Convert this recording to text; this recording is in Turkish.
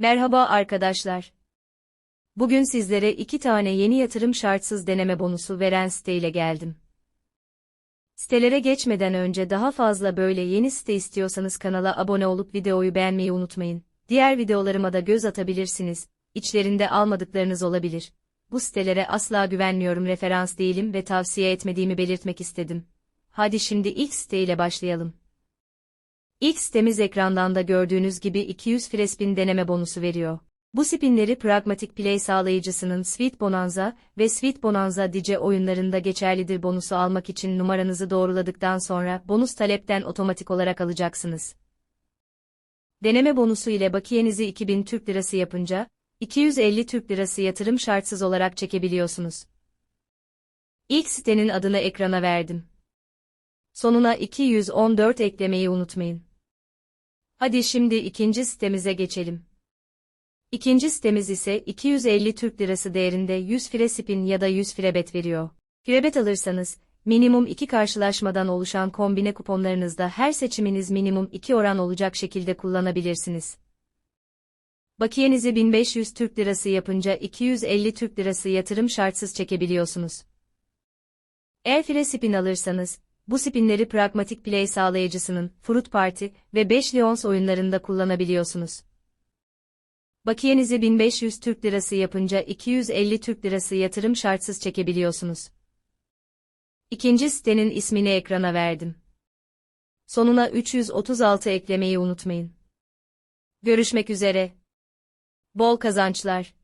Merhaba arkadaşlar. Bugün sizlere iki tane yeni yatırım şartsız deneme bonusu veren siteyle geldim. Sitelere geçmeden önce daha fazla böyle yeni site istiyorsanız kanala abone olup videoyu beğenmeyi unutmayın. Diğer videolarıma da göz atabilirsiniz. İçlerinde almadıklarınız olabilir. Bu sitelere asla güvenmiyorum referans değilim ve tavsiye etmediğimi belirtmek istedim. Hadi şimdi ilk siteyle başlayalım. İlk sitemiz ekrandan da gördüğünüz gibi 200 frespin deneme bonusu veriyor. Bu spinleri Pragmatic Play sağlayıcısının Sweet Bonanza ve Sweet Bonanza DJ oyunlarında geçerlidir bonusu almak için numaranızı doğruladıktan sonra bonus talepten otomatik olarak alacaksınız. Deneme bonusu ile bakiyenizi 2000 Türk Lirası yapınca, 250 Türk Lirası yatırım şartsız olarak çekebiliyorsunuz. İlk sitenin adını ekrana verdim. Sonuna 214 eklemeyi unutmayın. Hadi şimdi ikinci sitemize geçelim. İkinci sitemiz ise 250 Türk Lirası değerinde 100 frespin ya da 100 frebet veriyor. Frebet alırsanız, minimum 2 karşılaşmadan oluşan kombine kuponlarınızda her seçiminiz minimum 2 oran olacak şekilde kullanabilirsiniz. Bakiyenizi 1500 Türk Lirası yapınca 250 Türk Lirası yatırım şartsız çekebiliyorsunuz. Eğer frespin alırsanız, bu spinleri Pragmatic Play sağlayıcısının Fruit Party ve 5 Lions oyunlarında kullanabiliyorsunuz. Bakiyenizi 1500 Türk Lirası yapınca 250 Türk Lirası yatırım şartsız çekebiliyorsunuz. İkinci sitenin ismini ekrana verdim. Sonuna 336 eklemeyi unutmayın. Görüşmek üzere. Bol kazançlar.